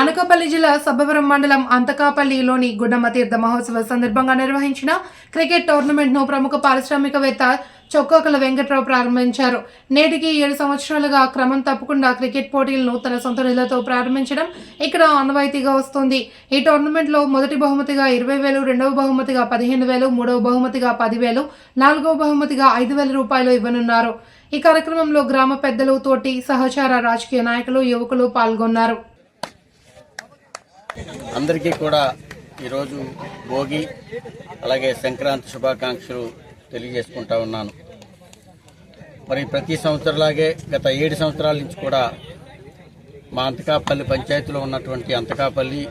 అనకాపల్లి జిల్లా సబ్బవరం మండలం అంతకాపల్లిలోని గుండమ్మ తీర్థ మహోత్సవ సందర్భంగా నిర్వహించిన క్రికెట్ టోర్నమెంట్ను ప్రముఖ పారిశ్రామికవేత్త చొక్కోకల వెంకట్రావు ప్రారంభించారు. నేటికి ఏడు సంవత్సరాలుగా క్రమం తప్పకుండా క్రికెట్ పోటీలను తన సొంత నిధులతో ప్రారంభించడం ఇక్కడ ఆనవాయితీగా వస్తుంది. ఈ టోర్నమెంట్లో మొదటి బహుమతిగా ఇరవై వేలు రెండవ బహుమతిగా పదిహేను వేలు మూడవ బహుమతిగా పదివేలు నాలుగవ బహుమతిగా ఐదు వేల రూపాయలు ఇవ్వనున్నారు. ఈ కార్యక్రమంలో గ్రామ పెద్దలు తోటి సహచార రాజకీయ నాయకులు యువకులు పాల్గొన్నారు. అందరికీ కూడా ఈరోజు భోగి అలాగే సంక్రాంతి శుభాకాంక్షలు తెలియజేసుకుంటా ఉన్నాను. మరి ప్రతి సంవత్సరంలాగే గత ఏడు సంవత్సరాల నుంచి కూడా మా అంతకాపల్లి పంచాయతీలో ఉన్నటువంటి అంతకాపల్లి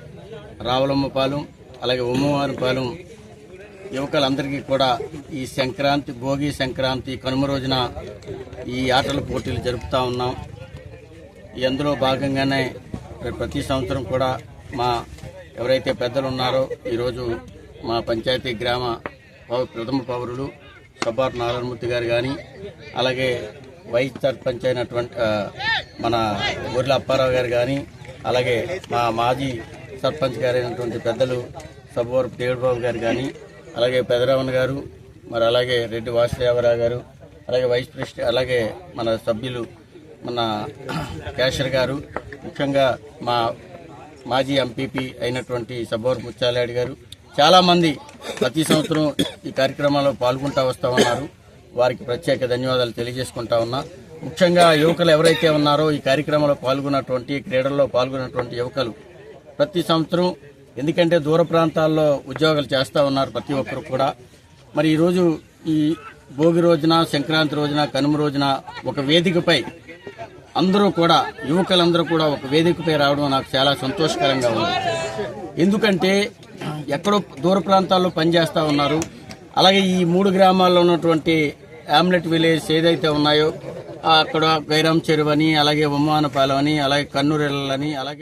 రావులమ్మపాలెం అలాగే ఉమ్మవారిపాలెం యువకులందరికీ కూడా ఈ సంక్రాంతి భోగి సంక్రాంతి కనుమ రోజున ఈ ఆటల పోటీలు జరుపుతూ ఉన్నాం. ఎందులో అందులో భాగంగానే ప్రతి సంవత్సరం కూడా మా ఎవరైతే పెద్దలు ఉన్నారో ఈరోజు మా పంచాయతీ గ్రామ ప్రథమ పౌరులు సబ్బార్ నారాయణమూర్తి గారు కానీ అలాగే వైస్ సర్పంచ్ అయినటువంటి మన ఊర్ల అప్పారావు గారు కానీ అలాగే మా మాజీ సర్పంచ్ గారు అయినటువంటి పెద్దలు సబ్బవరపు దేవుడుబాబు గారు కానీ అలాగే పెదరావణ గారు మరి అలాగే రెడ్డి వాసుదేవరావు గారు అలాగే వైస్ ప్రెసిడెంట్ అలాగే మన సభ్యులు మన క్యాషర్ గారు ముఖ్యంగా మా మాజీ ఎంపీపీ అయినటువంటి సబ్బోర్ ముత్యాలాడి గారు. చాలామంది ప్రతి సంవత్సరం ఈ కార్యక్రమంలో పాల్గొంటా వస్తూ ఉన్నారు. వారికి ప్రత్యేక ధన్యవాదాలు తెలియజేసుకుంటా ఉన్నా. ముఖ్యంగా యువకులు ఎవరైతే ఉన్నారో ఈ కార్యక్రమంలో పాల్గొన్నటువంటి క్రీడల్లో పాల్గొన్నటువంటి యువకులు ప్రతి సంవత్సరం ఎందుకంటే దూర ప్రాంతాల్లో ఉద్యోగాలు చేస్తూ ఉన్నారు ప్రతి ఒక్కరు కూడా. మరి ఈరోజు ఈ భోగి రోజున సంక్రాంతి రోజున కనుమ రోజున ఒక వేదికపై అందరూ కూడా యువకులందరూ కూడా ఒక వేదికపై రావడం నాకు చాలా సంతోషకరంగా ఉంది. ఎందుకంటే ఎక్కడో దూర ప్రాంతాల్లో పనిచేస్తూ ఉన్నారు. అలాగే ఈ మూడు గ్రామాల్లో ఉన్నటువంటి ఆమ్లెట్ విలేజ్ ఏదైతే ఉన్నాయో అక్కడ గైరాం చెరువు అని అలాగే ఉమ్మానపాలెం అని అలాగే కన్నూరెళ్ళని అలాగే